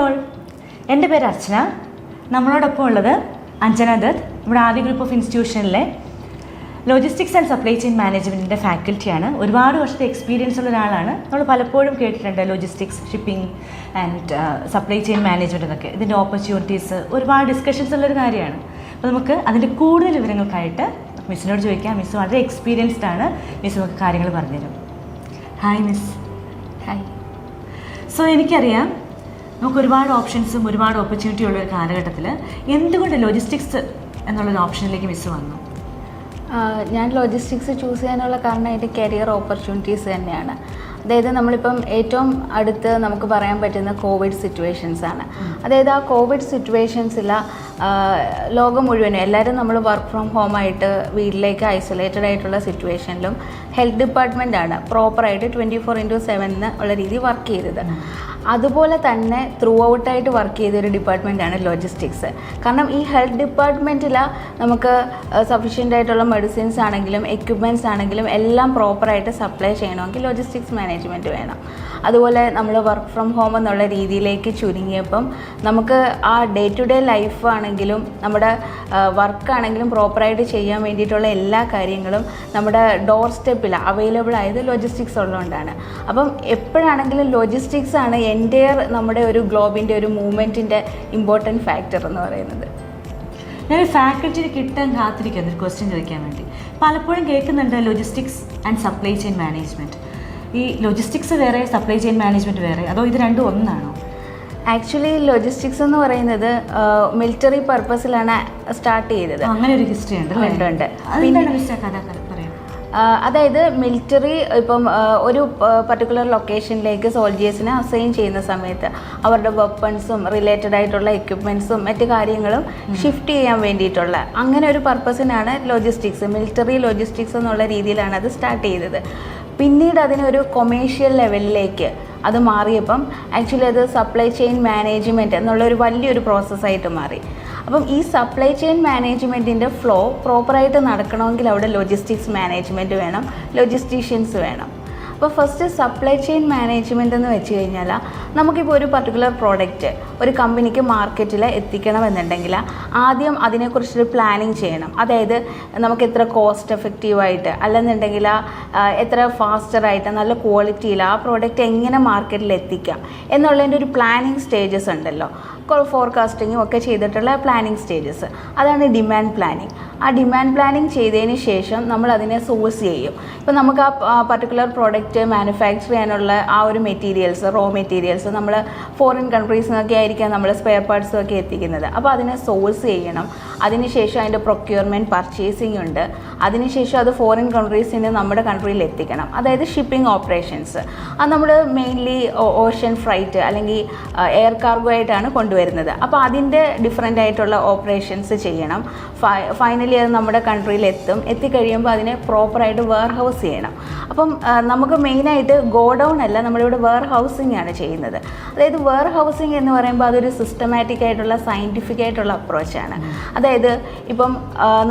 All എന്റെ പേര് അർച്ചന. നമ്മളോടൊപ്പം ഉള്ളത് അഞ്ജന ദത്ത് നമ്മുടെ ആദ്യ ഗ്രൂപ്പ് ഓഫ് ഇൻസ്റ്റിറ്റ്യൂഷനിലെ ലോജിസ്റ്റിക്സ് ആൻഡ് സപ്ലൈ ചെയിൻ മാനേജ്മെന്റിന്റെ ഫാക്കൽറ്റിയാണ് ഒരുപാട് വർഷത്തെ എക്സ്പീരിയൻസ് ഉള്ള ഒരാളാണ്. നമ്മൾ പലപ്പോഴും കേട്ടിട്ടുണ്ട് logistics shipping and supply chain management എന്നൊക്കെ. ഇതിന്റെ ഓപ്പർച്യൂണിറ്റീസ് ഒരുപാട് ഡിസ്കഷൻസ് ഉള്ളൊരു കാര്യമാണ്. അപ്പോൾ നമുക്ക് അതിന്റെ കൂടുതൽ വിവരങ്ങൾക്കായിട്ട് മിസ്സിനോട് ചോദിക്കാം. മിസ് വളരെ എക്സ്പീരിയൻസ്ഡ് ആണ്. മിസ് നമുക്ക് കാര്യങ്ങൾ പറഞ്ഞുതരും. ഹായ് മിസ് ഹായ് സോ എനിക്കറിയാം നമുക്ക് ഒരുപാട് ഓപ്ഷൻസും ഒരുപാട് ഓപ്പർച്യൂണിറ്റി ഉള്ള ഒരു കാലഘട്ടത്തിൽ എന്തുകൊണ്ട് ലോജിസ്റ്റിക്സ് എന്നുള്ളൊരു ഓപ്ഷനിലേക്ക് മിസ് വന്നു? ഞാൻ ലോജിസ്റ്റിക്സ് ചൂസ് ചെയ്യാനുള്ള കാരണം എന്റെ കരിയർ ഓപ്പർച്യൂണിറ്റീസ് തന്നെയാണ്. അതായത് നമ്മളിപ്പം ഏറ്റവും അടുത്ത് നമുക്ക് പറയാൻ പറ്റുന്ന കോവിഡ് സിറ്റുവേഷൻസ് ആണ്. അതായത് ആ കോവിഡ് സിറ്റുവേഷൻസിൽ ലോകം മുഴുവനും എല്ലാവരും നമ്മൾ വർക്ക് ഫ്രം ഹോം ആയിട്ട് വീട്ടിലേക്ക് ഐസൊലേറ്റഡ് ആയിട്ടുള്ള സിറ്റുവേഷനിലും ഹെൽത്ത് ഡിപ്പാർട്ട്മെന്റ് ആണ് പ്രോപ്പറായിട്ട് ട്വന്റി ഫോർ ഇന്റു സെവൻ ഉള്ള രീതിയിൽ വർക്ക് ചെയ്തത്. അതുപോലെ തന്നെ ത്രൂ ഔട്ടായിട്ട് വർക്ക് ചെയ്ത ഒരു ഡിപ്പാർട്ട്മെന്റാണ് ലോജിസ്റ്റിക്സ് കാരണം ഈ ഹെൽത്ത് ഡിപ്പാർട്ട്മെന്റിൽ നമുക്ക് സഫീഷ്യന്റ് ആയിട്ടുള്ള മെഡിസിൻസ് ആണെങ്കിലും എക്യുപ്മെന്റ്സ് ആണെങ്കിലും എല്ലാം പ്രോപ്പറായിട്ട് സപ്ലൈ ചെയ്യണമെങ്കിൽ ലോജിസ്റ്റിക്സ് മാനേജ്മെന്റ് വേണം. അതുപോലെ നമ്മൾ വർക്ക് ഫ്രം ഹോം എന്നുള്ള രീതിയിലേക്ക് ചുരുങ്ങിയപ്പം നമുക്ക് ആ ഡേ ടു ഡേ ലൈഫ് ആണെങ്കിലും നമ്മുടെ വർക്കാണെങ്കിലും പ്രോപ്പറായിട്ട് ചെയ്യാൻ വേണ്ടിയിട്ടുള്ള എല്ലാ കാര്യങ്ങളും നമ്മുടെ ഡോർ സ്റ്റെപ്പിൽ അവൈലബിൾ ആയത് ലോജിസ്റ്റിക്സ് ഉള്ളതുകൊണ്ടാണ്. അപ്പം എപ്പോഴാണെങ്കിലും ലോജിസ്റ്റിക്സ് ആണ് എന്റെ നമ്മുടെ ഒരു ഗ്ലോബിന്റെ ഒരു മൂവ്മെന്റിന്റെ ഇമ്പോർട്ടന്റ് ഫാക്ടർ എന്ന് പറയുന്നത്. ഞാൻ ഫാക്കൽറ്റിയിൽ കിട്ടാൻ കാത്തിരിക്കുന്നു ഒരു ക്വസ്റ്റ്യൻ ചോദിക്കാൻ വേണ്ടി. പലപ്പോഴും കേൾക്കുന്നുണ്ട് logistics and supply chain management ഈ ലോജിസ്റ്റിക്സ് വേറെ സപ്ലൈ ചെയിൻ മാനേജ്മെന്റ് വേറെ? അതോ ഇത് രണ്ടും ഒന്നാണോ? ആക്ച്വലി ലോജിസ്റ്റിക്സ് എന്ന് പറയുന്നത് മിലിറ്ററി പർപ്പസിലാണ് സ്റ്റാർട്ട് ചെയ്തത്. അങ്ങനെ ഒരു ഹിസ്റ്ററി ഉണ്ട്? ഉണ്ട്, അതായത് മിലിറ്ററി ഇപ്പം ഒരു പർട്ടിക്കുലർ ലൊക്കേഷനിലേക്ക് സോൾജിയേഴ്സിനെ അസൈൻ ചെയ്യുന്ന സമയത്ത് അവരുടെ വെപ്പൺസും റിലേറ്റഡ് ആയിട്ടുള്ള എക്യുപ്മെൻസും മറ്റ് കാര്യങ്ങളും ഷിഫ്റ്റ് ചെയ്യാൻ വേണ്ടിയിട്ടുള്ള അങ്ങനെ ഒരു പർപ്പസിനാണ് ലോജിസ്റ്റിക്സ് മിലിറ്ററി ലോജിസ്റ്റിക്സ് എന്നുള്ള രീതിയിലാണ് അത് സ്റ്റാർട്ട് ചെയ്തത്. പിന്നീട് അതിനൊരു കൊമേഴ്ഷ്യൽ ലെവലിലേക്ക് അത് മാറിയപ്പം ആക്ച്വലി അത് സപ്ലൈ ചെയിൻ മാനേജ്മെന്റ് എന്നുള്ള ഒരു വലിയൊരു പ്രോസസ്സായിട്ട് മാറി. അപ്പം ഈ സപ്ലൈ ചെയിൻ മാനേജ്മെന്റിന്റെ ഫ്ലോ പ്രോപ്പറായിട്ട് നടക്കണമെങ്കിൽ അവിടെ ലോജിസ്റ്റിക്സ് മാനേജ്മെന്റ് വേണം ലോജിസ്റ്റീഷ്യൻസ് വേണം. അപ്പോൾ ഫസ്റ്റ് സപ്ലൈ ചെയിൻ മാനേജ്മെന്റ് എന്ന് വെച്ച് കഴിഞ്ഞാൽ നമുക്കിപ്പോൾ ഒരു പർട്ടിക്കുലർ പ്രോഡക്റ്റ് ഒരു കമ്പനിക്ക് മാർക്കറ്റിൽ എത്തിക്കണമെന്നുണ്ടെങ്കിൽ ആദ്യം അതിനെക്കുറിച്ചൊരു പ്ലാനിങ് ചെയ്യണം. അതായത് നമുക്ക് എത്ര കോസ്റ്റ് എഫക്റ്റീവായിട്ട് അല്ലെന്നുണ്ടെങ്കിൽ എത്ര ഫാസ്റ്ററായിട്ട് നല്ല ക്വാളിറ്റിയിൽ ആ പ്രോഡക്റ്റ് എങ്ങനെ മാർക്കറ്റിൽ എത്തിക്കാം എന്നുള്ളതിന്റെ ഒരു പ്ലാനിങ് സ്റ്റേജസ് ഉണ്ടല്ലോ. ഫോർകാസ്റ്റിങ്ങും ഒക്കെ ചെയ്തിട്ടുള്ള പ്ലാനിങ് സ്റ്റേജസ് അതാണ് ഡിമാൻഡ് പ്ലാനിങ് ആ ഡിമാൻഡ് പ്ലാനിങ് ചെയ്തതിന് ശേഷം നമ്മൾ അതിനെ സോഴ്സ് ചെയ്യും. ഇപ്പോൾ നമുക്ക് ആ പർട്ടിക്കുലർ പ്രോഡക്റ്റ് മാനുഫാക്ചർ ചെയ്യാനുള്ള ആ ഒരു മെറ്റീരിയൽസ് റോ മെറ്റീരിയൽസ് നമ്മൾ ഫോറിൻ കൺട്രീസിൽ നിന്നൊക്കെ ആയിരിക്കാം നമ്മൾ സ്പെയർ പാർട്സും ഒക്കെ എത്തിക്കുന്നത്. അപ്പോൾ അതിനെ സോഴ്സ് ചെയ്യണം. അതിനുശേഷം അതിന്റെ പ്രൊക്യൂർമെന്റ് പർച്ചേസിംഗ് ഉണ്ട്. അതിനുശേഷം അത് ഫോറിൻ കൺട്രീസിന് നമ്മുടെ കൺട്രിയിൽ എത്തിക്കണം. അതായത് ഷിപ്പിംഗ് ഓപ്പറേഷൻസ് അത് നമ്മൾ മെയിൻലി ഓഷ്യൻ ഫ്രൈറ്റ് അല്ലെങ്കിൽ എയർ കാർഗോ ആയിട്ടാണ് കൊണ്ടുവരുന്നത്. അപ്പോൾ അതിന്റെ ഡിഫറെന്റ് ആയിട്ടുള്ള ഓപ്പറേഷൻസ് ചെയ്യണം. ഫൈനലി അത് നമ്മുടെ കൺട്രിയിൽ എത്തും. എത്തിക്കഴിയുമ്പോൾ അതിനെ പ്രോപ്പറായിട്ട് വെയർ ഹൗസ് ചെയ്യണം. അപ്പം നമുക്ക് മെയിനായിട്ട് ഗോഡൗൺ അല്ല നമ്മളിവിടെ വെയർ ഹൗസിംഗ് ആണ് ചെയ്യുന്നത്. അതായത് വെയർ ഹൗസിംഗ് എന്ന് പറയുമ്പോൾ അതൊരു സിസ്റ്റമാറ്റിക് ആയിട്ടുള്ള സയന്റിഫിക് ആയിട്ടുള്ള അപ്രോച്ചാണ് അതായത് ഇപ്പം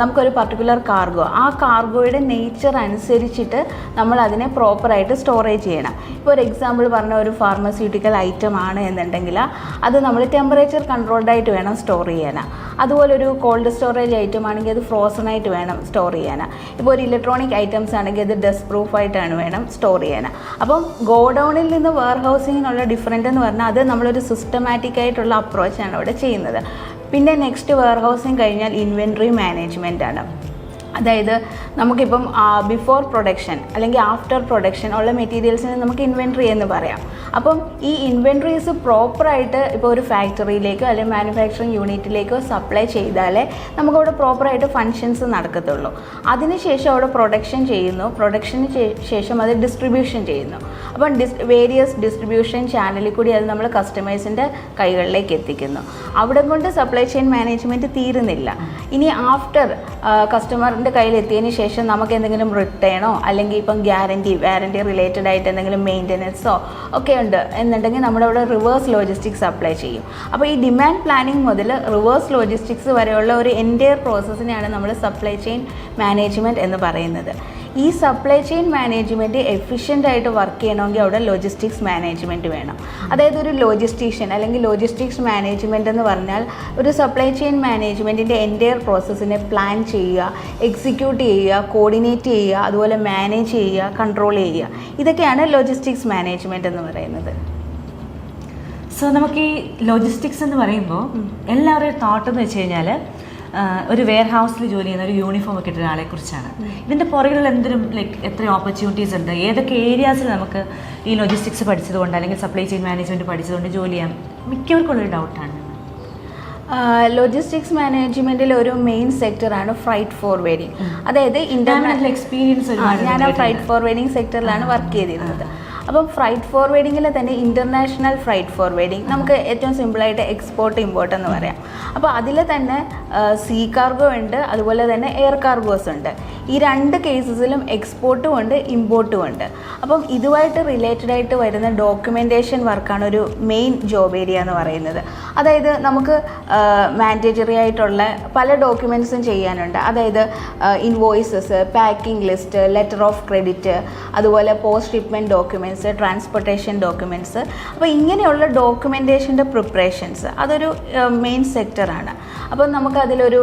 നമുക്കൊരു പർട്ടിക്കുലർ കാർഗോ ആ കാർഗോയുടെ നേച്ചർ അനുസരിച്ചിട്ട് നമ്മൾ അതിനെ പ്രോപ്പറായിട്ട് സ്റ്റോറേജ് ചെയ്യണം. ഇപ്പോൾ ഒരു എക്സാമ്പിൾ പറഞ്ഞ ഒരു ഫാർമസ്യൂട്ടിക്കൽ ഐറ്റം ആണ് എന്നുണ്ടെങ്കിൽ അത് നമ്മൾ ടെമ്പറേച്ചർ കൺട്രോൾഡ് ആയിട്ട് വേണം സ്റ്റോർ ചെയ്യാൻ അതുപോലെ ഒരു കോൾഡ് സ്റ്റോറേജ് ഐറ്റം ആണെങ്കിൽ അത് ഫ്രോസൺ ആയിട്ട് വേണം സ്റ്റോർ ചെയ്യാൻ ഇപ്പോൾ ഒരു ഇലക്ട്രോണിക് ഐറ്റംസ് ആണെങ്കിൽ അത് ഡസ്റ്റ് പ്രൂഫ് ആയിട്ടാണ് വേണം സ്റ്റോർ ചെയ്യാൻ അപ്പം ഗോഡൗണിൽ നിന്ന് വെയർ ഹൗസിങ്ങിനുള്ള ഡിഫറന്റ് എന്ന് പറഞ്ഞാൽ അത് നമ്മളൊരു സിസ്റ്റമാറ്റിക് ആയിട്ടുള്ള അപ്രോച്ചാണ് ഇവിടെ ചെയ്യുന്നത്. പിന്നെ നെക്സ്റ്റ് വെയർ ഹൗസിങ് കഴിഞ്ഞാൽ ഇൻവെൻട്രി മാനേജ്മെന്റ് ആണ്. അതായത് നമുക്കിപ്പം ബിഫോർ പ്രൊഡക്ഷൻ അല്ലെങ്കിൽ ആഫ്റ്റർ പ്രൊഡക്ഷൻ ഉള്ള മെറ്റീരിയൽസിന് നമുക്ക് ഇൻവെൻട്രി എന്ന് പറയാം. അപ്പം ഈ ഇൻവെൻട്രീസ് പ്രോപ്പറായിട്ട് ഇപ്പോൾ ഒരു ഫാക്ടറിയിലേക്കോ അല്ലെങ്കിൽ മാനുഫാക്ചറിങ് യൂണിറ്റിലേക്കോ സപ്ലൈ ചെയ്താലേ നമുക്കവിടെ പ്രോപ്പറായിട്ട് ഫങ്ഷൻസ് നടക്കത്തുള്ളൂ. അതിനുശേഷം അവിടെ പ്രൊഡക്ഷൻ ചെയ്യുന്നു. പ്രൊഡക്ഷന് ശേഷം അത് ഡിസ്ട്രിബ്യൂഷൻ ചെയ്യുന്നു. അപ്പം ഡിസ് വേരിയസ് ഡിസ്ട്രിബ്യൂഷൻ ചാനലിൽ കൂടി അത് നമ്മൾ കസ്റ്റമേഴ്സിന്റെ കൈകളിലേക്ക് എത്തിക്കുന്നു. അവിടെ കൊണ്ട് സപ്ലൈ ചെയിൻ മാനേജ്മെന്റ് തീരുന്നില്ല. ഇനി ആഫ്റ്റർ കസ്റ്റമറിന്റെ കയ്യിൽ എത്തിയതിന് ശേഷം നമുക്ക് എന്തെങ്കിലും റിട്ടേണോ അല്ലെങ്കിൽ ഇപ്പം ഗ്യാരണ്ടി വാറണ്ടി റിലേറ്റഡ് ആയിട്ട് എന്തെങ്കിലും മെയിന്റനൻസോ ഒക്കെ ഉണ്ട് എന്നുണ്ടെങ്കിൽ നമ്മുടെ നമ്മളവിടെ റിവേഴ്സ് ലോജിസ്റ്റിക്സ് അപ്ലൈ ചെയ്യും. അപ്പോൾ ഈ ഡിമാൻഡ് പ്ലാനിങ് മുതൽ റിവേഴ്സ് ലോജിസ്റ്റിക്സ് വരെയുള്ള ഒരു എന്റയർ പ്രോസസ്സിനെയാണ് നമ്മൾ സപ്ലൈ ചെയിൻ മാനേജ്മെന്റ് എന്ന് പറയുന്നത്. ഈ സപ്ലൈ ചെയിൻ മാനേജ്മെന്റ് എഫിഷ്യന്റ് ആയിട്ട് വർക്ക് ചെയ്യണമെങ്കിൽ അവിടെ ലോജിസ്റ്റിക്സ് മാനേജ്മെന്റ് വേണം. അതായത് ഒരു ലോജിസ്റ്റീഷ്യൻ അല്ലെങ്കിൽ ലോജിസ്റ്റിക്സ് മാനേജ്മെന്റ് എന്ന് പറഞ്ഞാൽ ഒരു സപ്ലൈ ചെയിൻ മാനേജ്മെന്റിന്റെ എന്റയർ പ്രോസസ്സിനെ പ്ലാൻ ചെയ്യുക എക്സിക്യൂട്ട് ചെയ്യുക കോർഡിനേറ്റ് ചെയ്യുക അതുപോലെ മാനേജ് ചെയ്യുക കൺട്രോൾ ചെയ്യുക. ഇതൊക്കെയാണ് ലോജിസ്റ്റിക്സ് മാനേജ്മെന്റ് എന്ന് പറയുന്നത്. സോ നമുക്ക് ഈ ലോജിസ്റ്റിക്സ് എന്ന് പറയുമ്പോൾ എല്ലാവരുടെയും തോട്ട് എന്ന് വെച്ച് കഴിഞ്ഞാൽ ഒരു വെയർ ഹൗസിൽ ജോലി ചെയ്യുന്ന ഒരു യൂണിഫോം ഒക്കെ ഇട്ട ഒരാളെ കുറിച്ചാണ്. ഇതിന്റെ പുറകിലുള്ള എന്തിനും ലൈക്ക് എത്ര ഓപ്പർച്യൂണിറ്റീസ് ഉണ്ട്? ഏതൊക്കെ ഏരിയാസിൽ നമുക്ക് ഈ ലോജിസ്റ്റിക്സ് പഠിച്ചതുകൊണ്ട് അല്ലെങ്കിൽ സപ്ലൈ ചെയിൻ മാനേജ്മെന്റ് പഠിച്ചതുകൊണ്ട് ജോലി ചെയ്യാം? മിക്കവർക്കുള്ളൊരു ഡൗട്ടാണ് ലോജിസ്റ്റിക്സ് മാനേജ്മെന്റിൽ ഒരു മെയിൻ സെക്ടറാണ് ഫ്രൈറ്റ് ഫോർവേഡിങ് അതായത് ഇന്റർനാഷണൽ എക്സ്പീരിയൻസ് ഞാൻ ആ ഫ്രൈറ്റ് ഫോർവേഡിംഗ് സെക്ടറിലാണ് വർക്ക് ചെയ്തിരുന്നത്. അപ്പം ഫ്രൈറ്റ് ഫോർവേഡിങ്ങിൽ തന്നെ ഇന്റർനാഷണൽ ഫ്രൈറ്റ് ഫോർവേഡിങ് നമുക്ക് ഏറ്റവും സിമ്പിളായിട്ട് എക്സ്പോർട്ട് ഇമ്പോർട്ട് എന്ന് പറയാം. അപ്പോൾ അതിൽ തന്നെ സീ കാർഗോ ഉണ്ട് അതുപോലെ തന്നെ എയർ കാർഗോസ് ഉണ്ട്. ഈ രണ്ട് കേസസിലും എക്സ്പോർട്ടും ഉണ്ട് ഇമ്പോർട്ടും ഉണ്ട്. അപ്പം ഇതുമായിട്ട് റിലേറ്റഡ് ആയിട്ട് വരുന്ന ഡോക്യുമെന്റേഷൻ വർക്കാണ് ഒരു മെയിൻ ജോബ് ഏരിയ എന്ന് പറയുന്നത്. അതായത് നമുക്ക് മാൻഡേറ്ററി ആയിട്ടുള്ള പല ഡോക്യുമെന്റ്സും ചെയ്യാനുണ്ട്. അതായത് invoices packing list letter of credit അതുപോലെ post shipment documents transportation documents അപ്പോൾ ഇങ്ങനെയുള്ള ഡോക്യുമെന്റേഷന്റെ പ്രിപ്പറേഷൻസ് അതൊരു മെയിൻ സെക്ടറാണ് അപ്പോൾ നമുക്കതിലൊരു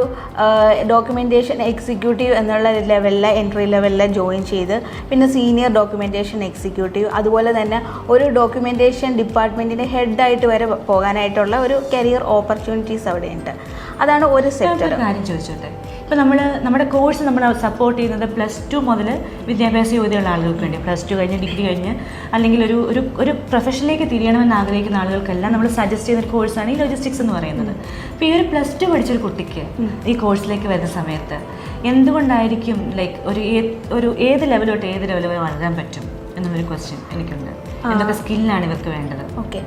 ഡോക്യുമെന്റേഷൻ എക്സിക്യൂട്ടീവ് എന്നുള്ള ലെവലിൽ എൻട്രി ലെവലിൽ ജോയിൻ ചെയ്ത് പിന്നെ സീനിയർ ഡോക്യുമെന്റേഷൻ എക്സിക്യൂട്ടീവ് അതുപോലെ തന്നെ ഒരു ഡോക്യുമെന്റേഷൻ ഡിപ്പാർട്ട്മെന്റിന്റെ ഹെഡായിട്ട് വരെ പോകാനായിട്ടുള്ള ഒരു കരിയർ ഓപ്പർച്യൂണിറ്റീസ് അവിടെയുണ്ട്. അതാണ് ഒരു സെക്ടർ കാര്യം ചോദിച്ചോട്ടെ? ഇപ്പം നമ്മൾ നമ്മുടെ കോഴ്സ് നമ്മൾ സപ്പോർട്ട് ചെയ്യുന്നത് പ്ലസ് ടു മുതൽ വിദ്യാഭ്യാസ യോഗ്യതയുള്ള ആളുകൾക്ക് വേണ്ടി. പ്ലസ് ടു കഴിഞ്ഞ് ഡിഗ്രി കഴിഞ്ഞ് അല്ലെങ്കിൽ ഒരു ഒരു ഒരു പ്രൊഫഷനിലേക്ക് തിരിയണമെന്ന് ആഗ്രഹിക്കുന്ന ആളുകൾക്കെല്ലാം നമ്മൾ സജസ്റ്റ് ചെയ്യുന്ന ഒരു കോഴ്സാണ് ഈ ലോജിസ്റ്റിക്സ് എന്ന് പറയുന്നത്. അപ്പോൾ ഈ ഒരു പ്ലസ് ടു പഠിച്ചൊരു കുട്ടിക്ക് ഈ കോഴ്സിലേക്ക് വരുന്ന സമയത്ത് എന്തുകൊണ്ടായിരിക്കും ലൈക്ക് ഒരു ഏത് ഒരു ഏത് ലെവൽ തൊട്ട് ഏത് ലെവൽ വരെ വളരാൻ പറ്റും? എന്നുള്ളൊരു ക്വസ്റ്റ്യൻ എനിക്കുണ്ട്. എന്തൊക്കെ സ്കില്ലാണ് ഇവർക്ക് വേണ്ടത്? ഓക്കെ.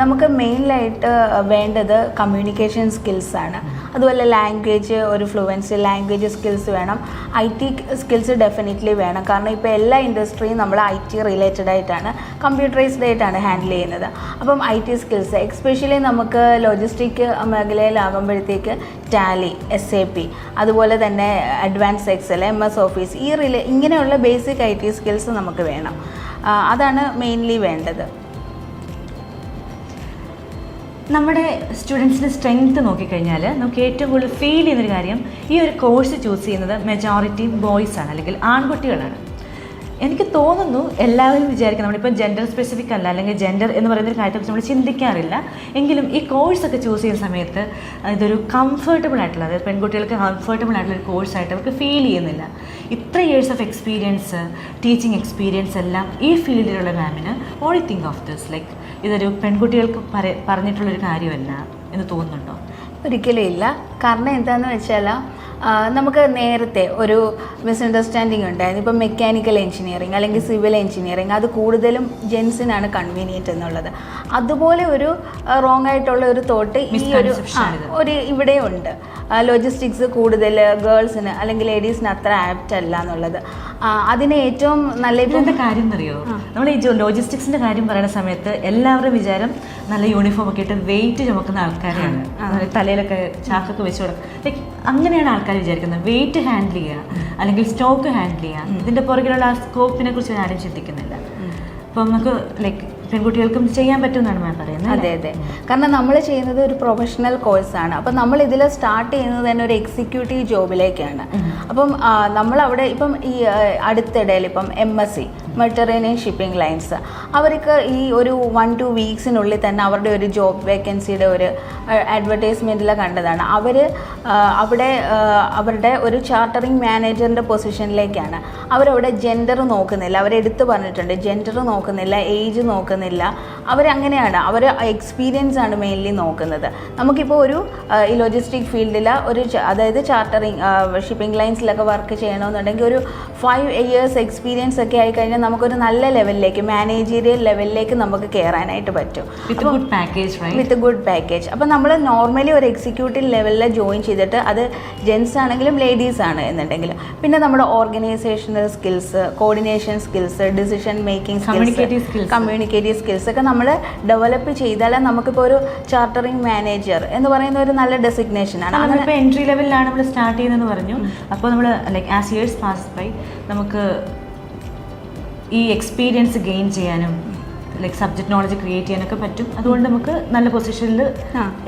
നമുക്ക് മെയിനായിട്ട് വേണ്ടത് കമ്മ്യൂണിക്കേഷൻ സ്കിൽസ് ആണ്. അതുപോലെ ലാംഗ്വേജ് ഒരു ഫ്ലുവൻസി ലാംഗ്വേജ് സ്കിൽസ് വേണം. ഐ ടി സ്കിൽസ് ഡെഫിനറ്റ്ലി വേണം. കാരണം ഇപ്പോൾ എല്ലാ ഇൻഡസ്ട്രിയും നമ്മൾ ഐ ടി റിലേറ്റഡ് ആയിട്ടാണ് കമ്പ്യൂട്ടറൈസ്ഡ് ആയിട്ടാണ് ഹാൻഡിൽ ചെയ്യുന്നത്. അപ്പം ഐ ടി സ്കിൽസ് എക്സ്പെഷ്യലി നമുക്ക് ലോജിസ്റ്റിക് മേഖലയിലാകുമ്പോഴത്തേക്ക് ടാലി എസ് എ പി അതുപോലെ തന്നെ advance Excel M S Office ഈ റിലേ ഇങ്ങനെയുള്ള ബേസിക് ഐ ടി സ്കിൽസ് നമുക്ക് വേണം. അതാണ് മെയിൻലി വേണ്ടത്. നമ്മുടെ സ്റ്റുഡൻസിന്റെ സ്ട്രെങ്ത് നോക്കിക്കഴിഞ്ഞാൽ നമുക്ക് ഏറ്റവും കൂടുതൽ ഫീൽ ചെയ്യുന്നൊരു കാര്യം ഈ ഒരു കോഴ്സ് ചൂസ് ചെയ്യുന്നത് മെജോറിറ്റി ബോയ്സ് ആണ് അല്ലെങ്കിൽ ആൺകുട്ടികളാണ്. എനിക്ക് തോന്നുന്നു എല്ലാവരും വിചാരിക്കും നമ്മളിപ്പോൾ ജെൻഡർ സ്പെസിഫിക് അല്ല അല്ലെങ്കിൽ ജെൻഡർ എന്ന് പറയുന്ന ഒരു കാര്യത്തെക്കുറിച്ച് നമ്മൾ ചിന്തിക്കാറില്ല. എങ്കിലും ഈ കോഴ്സൊക്കെ ചൂസ് ചെയ്യുന്ന സമയത്ത് ഇതൊരു കംഫർട്ടബിൾ ആയിട്ടുള്ള അതായത് പെൺകുട്ടികൾക്ക് കംഫർട്ടബിൾ ആയിട്ടുള്ള ഒരു കോഴ്സായിട്ട് അവർക്ക് ഫീൽ ചെയ്യുന്നില്ല. ഇത്ര years of experience teaching experience എല്ലാം ഈ ഫീൽഡിലുള്ള മാമിന് all think of this like ഇതൊരു പെൺകുട്ടികൾക്ക് പറ- പറഞ്ഞിട്ടുള്ളൊരു കാര്യമല്ല എന്ന് തോന്നുന്നുണ്ടോ? ഒരിക്കലും ഇല്ല. കാരണം എന്താണെന്ന് വെച്ചാൽ നമുക്ക് നേരത്തെ ഒരു മിസ്അണ്ടർസ്റ്റാൻഡിങ് ഉണ്ടായിരുന്നു. ഇപ്പം മെക്കാനിക്കൽ എഞ്ചിനീയറിങ് അല്ലെങ്കിൽ സിവിൽ എഞ്ചിനീയറിങ് അത് കൂടുതലും ജെൻസിനാണ് കൺവീനിയന്റ് എന്നുള്ളത്. അതുപോലെ ഒരു റോങ് ആയിട്ടുള്ള ഒരു തോട്ട് ഈ ഒരു. ഒരു ഇവിടെ ഉണ്ട്. ലോജിസ്റ്റിക്സ് കൂടുതൽ ഗേൾസിന് അല്ലെങ്കിൽ ലേഡീസിന് അത്ര ആപ്റ്റ് അല്ല എന്നുള്ളത്. അതിന് ഏറ്റവും നല്ല കാര്യം എന്നറിയോ? നമ്മൾ ഈ ലോജിസ്റ്റിക്സിന്റെ കാര്യം പറയുന്ന സമയത്ത് എല്ലാവരുടെ വിചാരം നല്ല യൂണിഫോം ഒക്കെ ഇട്ട് വെയിറ്റ് ചുമക്കുന്ന ആൾക്കാരാണ് തലയിലൊക്കെ ചാക്കൊക്കെ വെച്ച് കൊടുക്കുക ലൈക്ക് അങ്ങനെയാണ് ആൾക്കാർ വിചാരിക്കുന്നത്. വെയിറ്റ് ഹാൻഡിൽ ചെയ്യുക അല്ലെങ്കിൽ സ്റ്റോക്ക് ഹാൻഡിൽ ചെയ്യുക ഇതിന്റെ പുറകിലുള്ള ആ സ്കോപ്പിനെ കുറിച്ച് ആരും ചിന്തിക്കുന്നില്ല. അപ്പം നമുക്ക് ലൈക്ക് പെൺകുട്ടികൾക്കും ചെയ്യാൻ പറ്റുമെന്നാണ് മാം പറയുന്നത് അതെ അതെ. കാരണം നമ്മൾ ചെയ്യുന്നത് ഒരു പ്രൊഫഷണൽ കോഴ്സാണ് അപ്പം നമ്മൾ ഇതിൽ സ്റ്റാർട്ട് ചെയ്യുന്നത് തന്നെ ഒരു എക്സിക്യൂട്ടീവ് ജോബിലേക്കാണ് അപ്പം നമ്മളവിടെ നമ്മൾ അവിടെ ഇപ്പം ഈ അടുത്തിടയിൽ ഇപ്പം M S C Mediterranean shipping lines അവർക്ക് ഈ ഒരു വൺ ടു വീക്സിനുള്ളിൽ തന്നെ അവരുടെ ഒരു ജോബ് വേക്കൻസിയുടെ ഒരു അഡ്വർടൈസ്മെന്റിൽ കണ്ടതാണ്. അവർ അവിടെ അവരുടെ ഒരു ചാർട്ടറിങ് മാനേജറിന്റെ പൊസിഷനിലേക്കാണ് അവരവിടെ ജെൻഡർ നോക്കുന്നില്ല. അവരെടുത്ത് പറഞ്ഞിട്ടുണ്ട്. ജെൻഡർ നോക്കുന്നില്ല ഏജ് നോക്കുന്നില്ല. അവരങ്ങനെയാണ് അവർ എക്സ്പീരിയൻസ് ആണ് മെയിൻലി നോക്കുന്നത്. നമുക്കിപ്പോൾ ഒരു ഈ ലോജിസ്റ്റിക് ഫീൽഡിൽ ഒരു അതായത് ചാർട്ടറിങ് ഷിപ്പിംഗ് ലൈൻസിലൊക്കെ വർക്ക് ചെയ്യണമെന്നുണ്ടെങ്കിൽ ഒരു ഫൈവ് ഇയേഴ്സ് എക്സ്പീരിയൻസ് ഒക്കെ ആയിക്കഴിഞ്ഞാൽ നമുക്കൊരു നല്ല ലെവലിലേക്ക് മാനേജീരിയൽ ലെവലിലേക്ക് നമുക്ക് കയറാനായിട്ട് പറ്റും. With good package with good package അപ്പം നമ്മൾ നോർമലി ഒരു എക്സിക്യൂട്ടീവ് ലെവലിൽ ജോയിൻ ചെയ്തിട്ട് അത് ജെൻസ് ആണെങ്കിലും ലേഡീസ് ആണ് എന്നുണ്ടെങ്കിൽ. പിന്നെ നമ്മുടെ organizational skills coordination skills decision making skills. Communicative skills ഒക്കെ നമ്മൾ ഡെവലപ്പ് ചെയ്താലേ നമുക്കിപ്പോൾ ഒരു ചാർട്ടറിംഗ് മാനേജർ എന്ന് പറയുന്ന ഒരു നല്ല ഡെസിഗ്നേഷൻ ആണ്. അങ്ങനെ എൻട്രി ലെവലിലാണ് നമ്മൾ സ്റ്റാർട്ട് ചെയ്യുന്നതെന്ന് പറഞ്ഞു. അപ്പോൾ നമ്മൾ like as years pass by നമുക്ക് ഈ എക്സ്പീരിയൻസ് ഗെയിൻ ചെയ്യാനും ലൈക്ക് സബ്ജക്ട് നോളജ് ക്രിയേറ്റ് ചെയ്യാനൊക്കെ പറ്റും. അതുകൊണ്ട് നമുക്ക് നല്ല പൊസിഷനിൽ.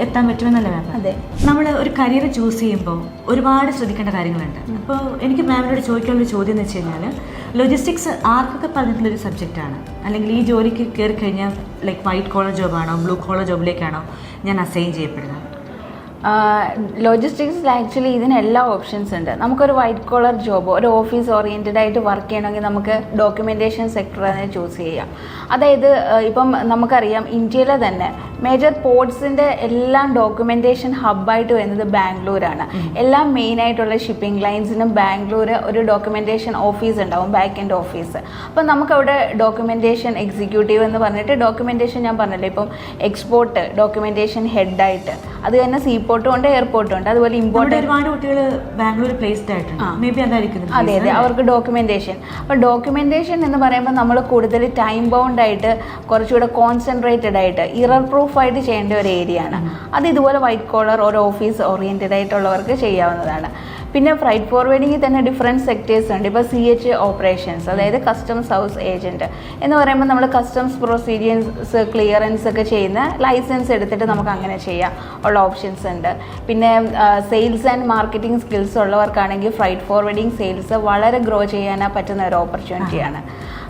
എത്താൻ പറ്റുമെന്നല്ല മാം അതെ. നമ്മൾ ഒരു കരിയർ ചൂസ് ചെയ്യുമ്പോൾ ഒരുപാട് ശ്രദ്ധിക്കേണ്ട കാര്യങ്ങളുണ്ട്. അപ്പോൾ എനിക്ക് മാമിനോട് ചോദിക്കാനുള്ള ചോദ്യം എന്ന് വെച്ച് കഴിഞ്ഞാൽ ലോജിസ്റ്റിക്സ് ആർക്കൊക്കെ പറഞ്ഞിട്ടുള്ളൊരു സബ്ജക്റ്റാണ് അല്ലെങ്കിൽ ഈ ജോലിക്ക് കയറി കഴിഞ്ഞാൽ ലൈക്ക് വൈറ്റ് കോളർ ജോബാണോ ബ്ലൂ കോളർ ജോബിലേക്കാണോ ഞാൻ അസൈൻ ചെയ്യപ്പെടുന്നത്? ലോജിസ്റ്റിക്സിൽ ആക്ച്വലി ഇതിന് എല്ലാ ഓപ്ഷൻസ് ഉണ്ട്. നമുക്കൊരു വൈറ്റ് കോളർ ജോബ് ഒരു ഓഫീസ് ഓറിയന്റഡ് ആയിട്ട് വർക്ക് ചെയ്യണമെങ്കിൽ നമുക്ക് ഡോക്യുമെന്റേഷൻ സെക്ടർ തന്നെ ചൂസ് ചെയ്യാം. അതായത് ഇപ്പം നമുക്കറിയാം ഇന്ത്യയിലെ തന്നെ മേജർ പോർട്സിന്റെ എല്ലാം ഡോക്യുമെന്റേഷൻ ഹബ്ബായിട്ട് വരുന്നത് ബാംഗ്ലൂരാണ്. എല്ലാ മെയിൻ ആയിട്ടുള്ള ഷിപ്പിംഗ് ലൈൻസിനും ബാംഗ്ലൂർ ഒരു ഡോക്യുമെന്റേഷൻ ഓഫീസ് ഉണ്ടാവും ബാക്ക് എൻഡ് ഓഫീസ് അപ്പം നമുക്കവിടെ ഡോക്യുമെന്റേഷൻ എക്സിക്യൂട്ടീവ് എന്ന് പറഞ്ഞിട്ട് ഡോക്യുമെന്റേഷൻ ഞാൻ പറഞ്ഞല്ലോ? ഇപ്പം എക്സ്പോർട്ട് ഡോക്യുമെന്റേഷൻ ഹെഡായിട്ട് അത് തന്നെ സീപോർട്ടും ഉണ്ട് എയർപോർട്ടും ഉണ്ട്. അതുപോലെ ഇമ്പോർട്ട് ഒരുപാട് കുട്ടികൾ ബാംഗ്ലൂർ പ്ലേസ്ഡ് ആയിട്ടുണ്ട്. അതെ അതെ അവർക്ക് ഡോക്യുമെന്റേഷൻ അപ്പോൾ ഡോക്യുമെന്റേഷൻ എന്ന് പറയുമ്പോൾ നമ്മൾ കൂടുതൽ ടൈം ബൗണ്ട് ആയിട്ട് കുറച്ചുകൂടെ കോൺസെൻട്രേറ്റഡ് ആയിട്ട് ഇറർ പ്രൂഫ് ആയിട്ട് ചെയ്യേണ്ട ഒരു ഏരിയ ആണ്. അത് ഇതുപോലെ വൈറ്റ് കോളർ ഒരു ഓഫീസ് ഓറിയന്റഡ് ആയിട്ടുള്ളവർക്ക് ചെയ്യാവുന്നതാണ്. പിന്നെ ഫ്രൈറ്റ് ഫോർവേഡിങ്ങിൽ തന്നെ ഡിഫറെന്റ് സെക്ടേഴ്സ് ഉണ്ട്. ഇപ്പോൾ സി എച്ച് ഓപ്പറേഷൻസ് അതായത് കസ്റ്റംസ് ഹൗസ് ഏജന്റ് എന്ന് പറയുമ്പോൾ നമ്മൾ കസ്റ്റംസ് പ്രൊസീജിയേഴ്സ് ക്ലിയറൻസ് ഒക്കെ ചെയ്യുന്ന ലൈസൻസ് എടുത്തിട്ട് നമുക്ക് അങ്ങനെ ചെയ്യാം. ഉള്ള ഓപ്ഷൻസ് ഉണ്ട്. പിന്നെ സെയിൽസ് ആൻഡ് മാർക്കറ്റിംഗ് സ്കിൽസ് ഉള്ളവർക്കാണെങ്കിൽ ഫ്രൈറ്റ് ഫോർവേഡിങ് സെയിൽസ് വളരെ ഗ്രോ ചെയ്യാനാ പറ്റുന്ന ഒരു ഓപ്പർച്യൂണിറ്റിയാണ്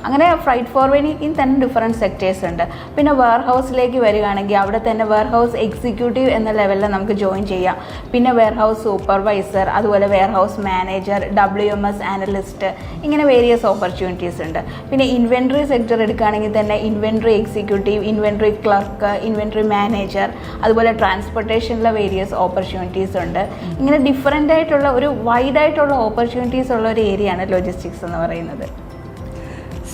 അങ്ങനെ ഫ്രൈറ്റ് ഫോർവേഡിങ്ങിൽ തന്നെ ഡിഫറെന്റ് സെക്ടേഴ്സ് ഉണ്ട്. പിന്നെ വെയർ ഹൗസിലേക്ക് വരികയാണെങ്കിൽ അവിടെ തന്നെ വെയർ ഹൗസ് എക്സിക്യൂട്ടീവ് എന്ന ലെവലിൽ നമുക്ക് ജോയിൻ ചെയ്യാം. പിന്നെ വെയർ ഹൗസ് സൂപ്പർവൈസർ അതുപോലെ warehouse manager W M S analyst ഇങ്ങനെ വേരിയസ് ഓപ്പർച്യൂണിറ്റീസ് ഉണ്ട്. പിന്നെ ഇൻവെൻട്രി സെക്ടർ എടുക്കുകയാണെങ്കിൽ തന്നെ inventory executive inventory clerk inventory manager അതുപോലെ ട്രാൻസ്പോർട്ടേഷനിലെ വേരിയസ് ഓപ്പർച്യൂണിറ്റീസ് ഉണ്ട്. ഇങ്ങനെ ഡിഫറെന്റ് ആയിട്ടുള്ള ഒരു വൈഡ് ആയിട്ടുള്ള ഓപ്പർച്യൂണിറ്റീസ് ഉള്ള ഒരു ഏരിയയാണ് ലോജിസ്റ്റിക്സ് എന്ന് പറയുന്നത്.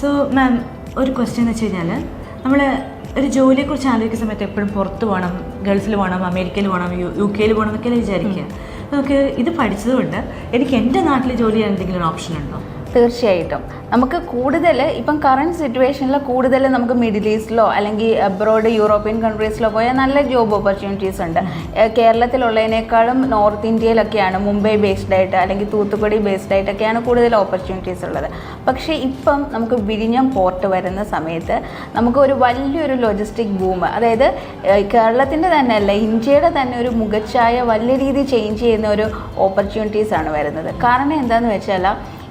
സോ മാം ഒരു ക്വസ്റ്റ്യൻ എന്ന് വെച്ച് കഴിഞ്ഞാൽ നമ്മൾ ഒരു ജോലിയെക്കുറിച്ച് ആലോചിക്കുന്ന സമയത്ത് എപ്പോഴും പുറത്ത് പോകണം ഗൾഫിൽ പോകണം അമേരിക്കയിൽ പോകണം യു യു കെയിൽ പോകണം എന്നൊക്കെ വിചാരിക്കുക. നമുക്ക് ഇത് പഠിച്ചതുകൊണ്ട് എനിക്ക് എന്റെ നാട്ടിൽ ജോലി ചെയ്യാൻ എന്തെങ്കിലും ഒരു ഓപ്ഷൻ ഉണ്ടോ? തീർച്ചയായിട്ടും. നമുക്ക് കൂടുതൽ ഇപ്പം കറണ്ട് സിറ്റുവേഷനിൽ കൂടുതൽ നമുക്ക് മിഡിൽ ഈസ്റ്റിലോ അല്ലെങ്കിൽ അബ്രോഡ് യൂറോപ്യൻ കൺട്രീസിലോ പോയാൽ നല്ല ജോബ് ഓപ്പർച്യൂണിറ്റീസ് ഉണ്ട്. കേരളത്തിലുള്ളതിനേക്കാളും നോർത്ത് ഇന്ത്യയിലൊക്കെയാണ് മുംബൈ ബേസ്ഡ് ആയിട്ട് അല്ലെങ്കിൽ തൂത്തുക്കുടി ബേസ്ഡ് ആയിട്ടൊക്കെയാണ് കൂടുതൽ ഓപ്പർച്യൂണിറ്റീസ് ഉള്ളത്. പക്ഷേ ഇപ്പം നമുക്ക് വിഴിഞ്ഞം പോർട്ട് വരുന്ന സമയത്ത് നമുക്ക് ഒരു വലിയൊരു ലോജിസ്റ്റിക് ബൂം അതായത് കേരളത്തിന്റെ തന്നെ അല്ല ഇന്ത്യയുടെ തന്നെ ഒരു മുഖച്ഛായ വലിയ രീതിയിൽ ചേഞ്ച് ചെയ്യുന്ന ഒരു ഓപ്പർച്യൂണിറ്റീസ് ആണ് വരുന്നത്. കാരണം എന്താണെന്ന് വെച്ചാൽ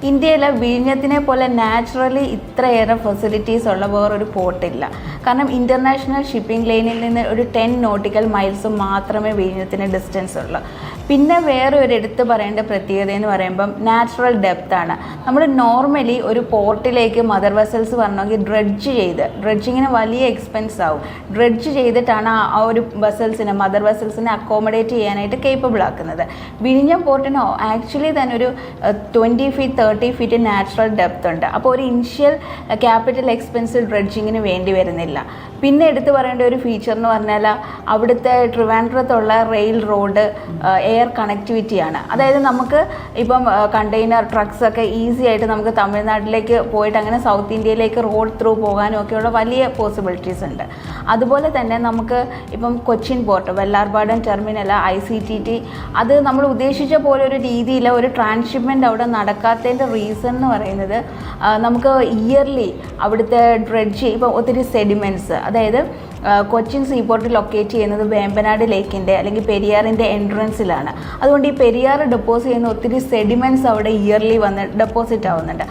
ഇന്ത്യയിലെ വിഴിഞ്ഞത്തിനെ പോലെ നാച്ചുറലി ഇത്രയേറെ ഫെസിലിറ്റീസ് ഉള്ള വേറൊരു പോർട്ടില്ല കാരണം ഇന്റർനാഷണൽ ഷിപ്പിംഗ് ലൈനിൽ നിന്ന് ഒരു ടെൻ നോട്ടിക്കൽ മൈൽസ് മാത്രമേ വിഴിഞ്ഞത്തിന് ഡിസ്റ്റൻസ് ഉള്ളൂ. പിന്നെ വേറെ ഒരു എടുത്ത് പറയേണ്ട പ്രത്യേകത എന്ന് പറയുമ്പം നാച്ചുറൽ ഡെപ്ത് ആണ്. നമ്മൾ നോർമലി ഒരു പോർട്ടിലേക്ക് മദർ വെസൽസ് പറഞ്ഞെങ്കിൽ ഡ്രഡ്ജ് ചെയ്ത് ഡ്രഡ്ജിങ്ങിന് വലിയ എക്സ്പെൻസ് ആവും. ഡ്രഡ്ജ് ചെയ്തിട്ടാണ് ആ ഒരു വെസൽസിനെ മദർ വെസൽസിനെ അക്കോമഡേറ്റ് ചെയ്യാനായിട്ട് കേപ്പബിൾ ആക്കുന്നത്. വിഴിഞ്ഞം പോർട്ടിന് ആക്ച്വലി തന്നെ ഒരു twenty feet thirty feet natural depth ഉണ്ട്. അപ്പോൾ ഒരു ഇനിഷ്യൽ ക്യാപിറ്റൽ എക്സ്പെൻസ് ഡ്രഡ്ജിങ്ങിന് വേണ്ടി വരുന്നില്ല. പിന്നെ എടുത്തു പറയേണ്ട ഒരു ഫീച്ചർ എന്ന് പറഞ്ഞാൽ അവിടുത്തെ ട്രിവാൻഡ്രത്തുള്ള റെയിൽ റോഡ് എയർ കണക്ടിവിറ്റിയാണ് അതായത് നമുക്ക് ഇപ്പം കണ്ടെയ്നർ ട്രക്സ് ഒക്കെ ഈസി ആയിട്ട് നമുക്ക് തമിഴ്നാട്ടിലേക്ക് പോയിട്ട് അങ്ങനെ സൗത്ത് ഇന്ത്യയിലേക്ക് റോഡ് ത്രൂ പോകാനും ഒക്കെയുള്ള വലിയ പോസിബിലിറ്റീസ് ഉണ്ട്. അതുപോലെ തന്നെ നമുക്ക് ഇപ്പം Cochin port Vallarpadam terminal I C T T അത് നമ്മൾ ഉദ്ദേശിച്ച പോലെ ഒരു രീതിയിൽ ഒരു ട്രാൻസ്ഷിപ്മെന്റ് അവിടെ നടക്കാത്തതിന്റെ റീസൺ എന്ന് പറയുന്നത് നമുക്ക് ഇയർലി അവിടുത്തെ ഡ്രഡ്ജ് ഇപ്പം ഒത്തിരി സെഡിമെന്റ്സ് അതായത് കൊച്ചിൻ സീപോർട്ട് ലൊക്കേറ്റ് ചെയ്യുന്നത് വേമ്പനാട് ലേക്കിന്റെ അല്ലെങ്കിൽ പെരിയാറിന്റെ എൻട്രൻസിലാണ് അതുകൊണ്ട് ഈ പെരിയാർ ഡെപ്പോസിറ്റ് ചെയ്യുന്ന ഒത്തിരി സെഡിമെന്റ്സ് അവിടെ ഇയർലി വന്ന് ഡെപ്പോസിറ്റ് ആവുന്നുണ്ട്.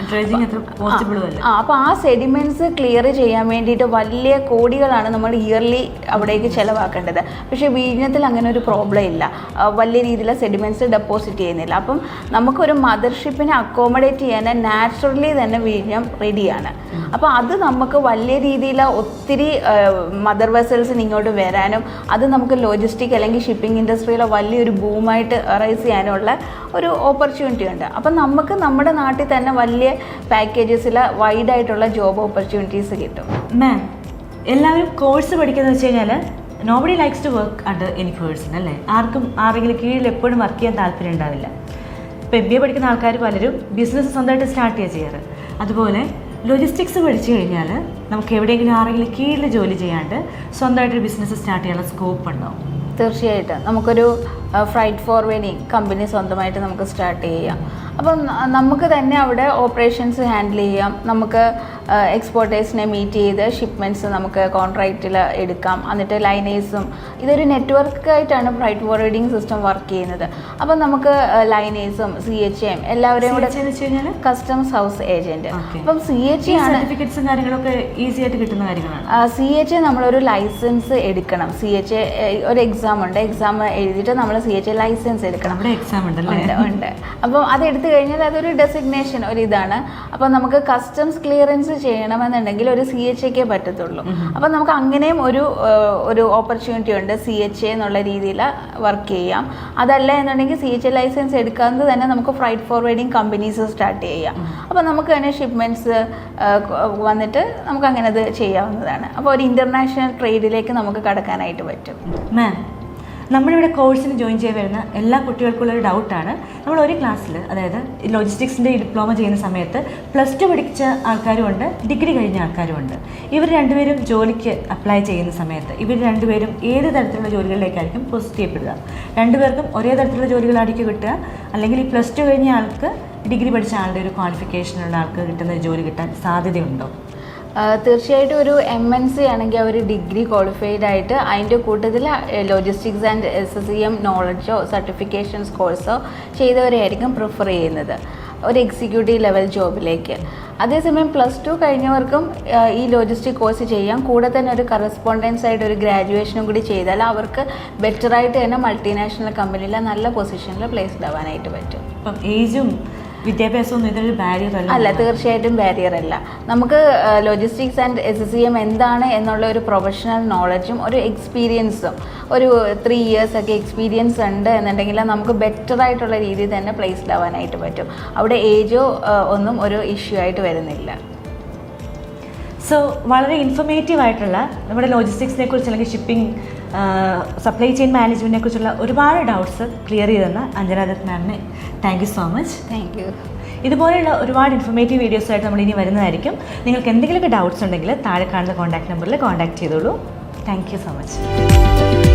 ആ അപ്പോൾ ആ സെഡിമെന്റ്സ് ക്ലിയർ ചെയ്യാൻ വേണ്ടിയിട്ട് വലിയ കോടികളാണ് നമ്മൾ ഇയർലി അവിടേക്ക് ചിലവാക്കേണ്ടത്. പക്ഷേ വിഴിഞ്ഞത്തിൽ അങ്ങനെ ഒരു പ്രോബ്ലം ഇല്ല. വലിയ രീതിയിലുള്ള സെഡിമെന്റ്സ് ഡെപ്പോസിറ്റ് ചെയ്യുന്നില്ല. അപ്പം നമുക്കൊരു മദർഷിപ്പിനെ അക്കോമഡേറ്റ് ചെയ്യാൻ നാച്ചുറലി തന്നെ വിഴിഞ്ഞം റെഡിയാണ് അപ്പോൾ അത് നമുക്ക് വലിയ രീതിയിൽ ഒത്തിരി മദർ വെസൽസിന് ഇങ്ങോട്ട് വരാനും അത് നമുക്ക് ലോജിസ്റ്റിക് അല്ലെങ്കിൽ ഷിപ്പിംഗ് ഇൻഡസ്ട്രിയിലെ വലിയൊരു ബൂമായിട്ട് റൈസ് ചെയ്യാനുള്ള ഒരു ഓപ്പർച്യൂണിറ്റി ഉണ്ട്. അപ്പം നമുക്ക് നമ്മുടെ നാട്ടിൽ തന്നെ വലിയ പാക്കേജസിൽ വൈഡായിട്ടുള്ള ജോബ് ഓപ്പർച്യൂണിറ്റീസ് കിട്ടും. മാം എല്ലാവരും കോഴ്സ് പഠിക്കുന്നത് വെച്ച് കഴിഞ്ഞാൽ nobody likes to work under any person അല്ലേ? ആർക്കും ആരെങ്കിലും കീഴിൽ എപ്പോഴും വർക്ക് ചെയ്യാൻ താല്പര്യം ഉണ്ടാവില്ല. ഇപ്പോൾ എം ബി എ പഠിക്കുന്ന ആൾക്കാർ പലരും ബിസിനസ് സ്വന്തമായിട്ട് സ്റ്റാർട്ട് ചെയ്യുക ചെയ്യാറ്. അതുപോലെ ലോജിസ്റ്റിക്സ് പഠിച്ചു കഴിഞ്ഞാൽ നമുക്ക് എവിടെയെങ്കിലും ആരെങ്കിലും കീഴിൽ ജോലി ചെയ്യാണ്ട് സ്വന്തമായിട്ടൊരു ബിസിനസ് സ്റ്റാർട്ട് ചെയ്യാനുള്ള സ്കോപ്പ് ഉണ്ടാവും. തീർച്ചയായിട്ടും. നമുക്കൊരു ഫ്രൈറ്റ് ഫോർവേഡിങ് കമ്പനി സ്വന്തമായിട്ട് നമുക്ക് സ്റ്റാർട്ട് ചെയ്യാം. അപ്പം നമുക്ക് തന്നെ അവിടെ ഓപ്പറേഷൻസ് ഹാൻഡിൽ ചെയ്യാം. നമുക്ക് എക്സ്പോർട്ടേഴ്സിനെ മീറ്റ് ചെയ്ത് ഷിപ്മെന്റ്സ് നമുക്ക് കോൺട്രാക്റ്റിൽ എടുക്കാം. എന്നിട്ട് ലൈനേഴ്സും ഇതൊരു നെറ്റ്വർക്ക് ആയിട്ടാണ് ഫ്രൈറ്റ് ഫോർവേഡിംഗ് സിസ്റ്റം വർക്ക് ചെയ്യുന്നത്. അപ്പം നമുക്ക് ലൈനേഴ്സും സി എച്ച് എം എല്ലാവരെയും കൂടെ കസ്റ്റംസ് ഹൗസ് ഏജന്റ്. അപ്പം സി എച്ച് ആണ് സർട്ടിഫിക്കറ്റ്സും കാര്യങ്ങളൊക്കെ ഈസി ആയിട്ട് കിട്ടുന്ന കാര്യങ്ങളാണ്. സി എച്ച് നമ്മളൊരു ലൈസൻസ് എടുക്കണം. സി എച്ച് ഒരു എക്സാം ഉണ്ട്. എക്സാം എഴുതിയിട്ട് നമ്മൾ സി എച്ച് ലൈസൻസ് എടുക്കണം. എക്സാം ഉണ്ട് ഉണ്ട്. അപ്പം അത് എടുത്തു കഴിഞ്ഞാൽ അതൊരു ഡെസിഗ്നേഷൻ ഒരു ഇതാണ് അപ്പം നമുക്ക് കസ്റ്റംസ് ക്ലിയറൻസ് ചെയ്യണമെന്നുണ്ടെങ്കിൽ ഒരു സി എച്ച് എക്കേ പറ്റത്തുള്ളൂ. അപ്പം നമുക്ക് അങ്ങനെയും ഒരു ഒരു ഓപ്പർച്യൂണിറ്റി ഉണ്ട് സി എച്ച് എ എന്നുള്ള രീതിയിൽ വർക്ക് ചെയ്യാം. അതല്ല എന്നുണ്ടെങ്കിൽ സി എച്ച് എ ലൈസൻസ് എടുക്കാതെ തന്നെ നമുക്ക് ഫ്രൈറ്റ് ഫോർവേഡിങ് കമ്പനീസ് സ്റ്റാർട്ട് ചെയ്യാം. അപ്പം നമുക്ക് തന്നെ ഷിപ്മെന്റ്സ് വന്നിട്ട് നമുക്ക് അങ്ങനെ അത് ചെയ്യാവുന്നതാണ്. അപ്പോൾ ഒരു ഇന്റർനാഷണൽ ട്രേഡിലേക്ക് നമുക്ക് കടക്കാനായിട്ട് പറ്റും. മാം നമ്മളിവിടെ കോഴ്സിന് ജോയിൻ ചെയ്ത് വരുന്ന എല്ലാ കുട്ടികൾക്കുള്ള ഒരു ഡൗട്ടാണ് നമ്മൾ ഒരു ക്ലാസ്സിൽ അതായത് ലോജിസ്റ്റിക്സിന്റെ ഡിപ്ലോമ ചെയ്യുന്ന സമയത്ത് പ്ലസ് ടു പഠിച്ച ആൾക്കാരുമുണ്ട് ഡിഗ്രി കഴിഞ്ഞ ആൾക്കാരുമുണ്ട്. ഇവർ രണ്ടുപേരും ജോലിക്ക് അപ്ലൈ ചെയ്യുന്ന സമയത്ത് ഇവർ രണ്ടുപേരും ഏത് തരത്തിലുള്ള ജോലികളിലേക്കായിരിക്കും പോസ്റ്റ് ചെയ്യപ്പെടുക? രണ്ടുപേർക്കും ഒരേ തരത്തിലുള്ള ജോലികളായിരിക്കും കിട്ടുക. അല്ലെങ്കിൽ ഈ പ്ലസ് ടു കഴിഞ്ഞ ആൾക്ക് ഡിഗ്രി പഠിച്ച ആളുടെ ഒരു ക്വാളിഫിക്കേഷനുള്ള ആൾക്ക് കിട്ടുന്ന ജോലി കിട്ടാൻ സാധ്യതയുണ്ടോ? തീർച്ചയായിട്ടും ഒരു എം എൻ സി ആണെങ്കിൽ അവർ ഡിഗ്രി ക്വാളിഫൈഡ് ആയിട്ട് അതിന്റെ കൂട്ടത്തിൽ logistics and S S C M നോളജോ certifications കോഴ്സോ ചെയ്തവരെയായിരിക്കും പ്രിഫർ ചെയ്യുന്നത്. ഒരു എക്സിക്യൂട്ടീവ് ലെവൽ ജോബിലേക്ക് അതേസമയം പ്ലസ് ടു കഴിഞ്ഞവർക്കും ഈ ലോജിസ്റ്റിക് കോഴ്സ് ചെയ്യാം. കൂടെ തന്നെ ഒരു കറസ്പോണ്ടൻസ് ആയിട്ട് ഒരു ഗ്രാജുവേഷനും കൂടി ചെയ്താൽ അവർക്ക് ബെറ്ററായിട്ട് തന്നെ മൾട്ടിനാഷണൽ കമ്പനിയിലെ നല്ല പൊസിഷനിൽ പ്ലേസ്ഡ് ആവാനായിട്ട് പറ്റും. അപ്പം ഏജും വിദ്യാഭ്യാസവും ഒന്നും ഇതൊരു ബാരിയർ അല്ല. അല്ല തീർച്ചയായിട്ടും ബാരിയർ അല്ല. നമുക്ക് logistics and S S C M എന്താണ് എന്നുള്ള ഒരു പ്രൊഫഷണൽ നോളജും ഒരു എക്സ്പീരിയൻസും ഒരു ത്രീ ഇയേഴ്സ് ഒക്കെ എക്സ്പീരിയൻസ് ഉണ്ട് എന്നുണ്ടെങ്കിൽ നമുക്ക് ബെറ്റർ ആയിട്ടുള്ള രീതിയിൽ തന്നെ പ്ലേസ്ഡ് ആവാനായിട്ട് പറ്റും. അവിടെ ഏജോ ഒന്നും ഒരു ഇഷ്യൂ ആയിട്ട് വരുന്നില്ല. സോ വളരെ ഇൻഫർമേറ്റീവ് ആയിട്ടുള്ള നമ്മുടെ ലോജിസ്റ്റിക്സിനെ കുറിച്ച് അല്ലെങ്കിൽ ഷിപ്പിംഗ് സപ്ലൈ ചെയിൻ മാനേജ്മെന്റിനെ കുറിച്ചുള്ള ഒരുപാട് ഡൗട്ട്സ് ക്ലിയർ ചെയ്തെന്ന Anjana Dutt മാമിനെ thank you so much thank you ഇതുപോലെയുള്ള ഒരുപാട് ഇൻഫർമേറ്റീവ് വീഡിയോസായിട്ട് നമ്മൾ ഇനി വരുന്നതായിരിക്കും. നിങ്ങൾക്ക് എന്തെങ്കിലുമൊക്കെ ഡൗട്ട്സ് ഉണ്ടെങ്കിൽ താഴെ കാണുന്ന കോൺടാക്ട് നമ്പറിൽ കോൺടാക്ട് ചെയ്തോളൂ. Thank you so much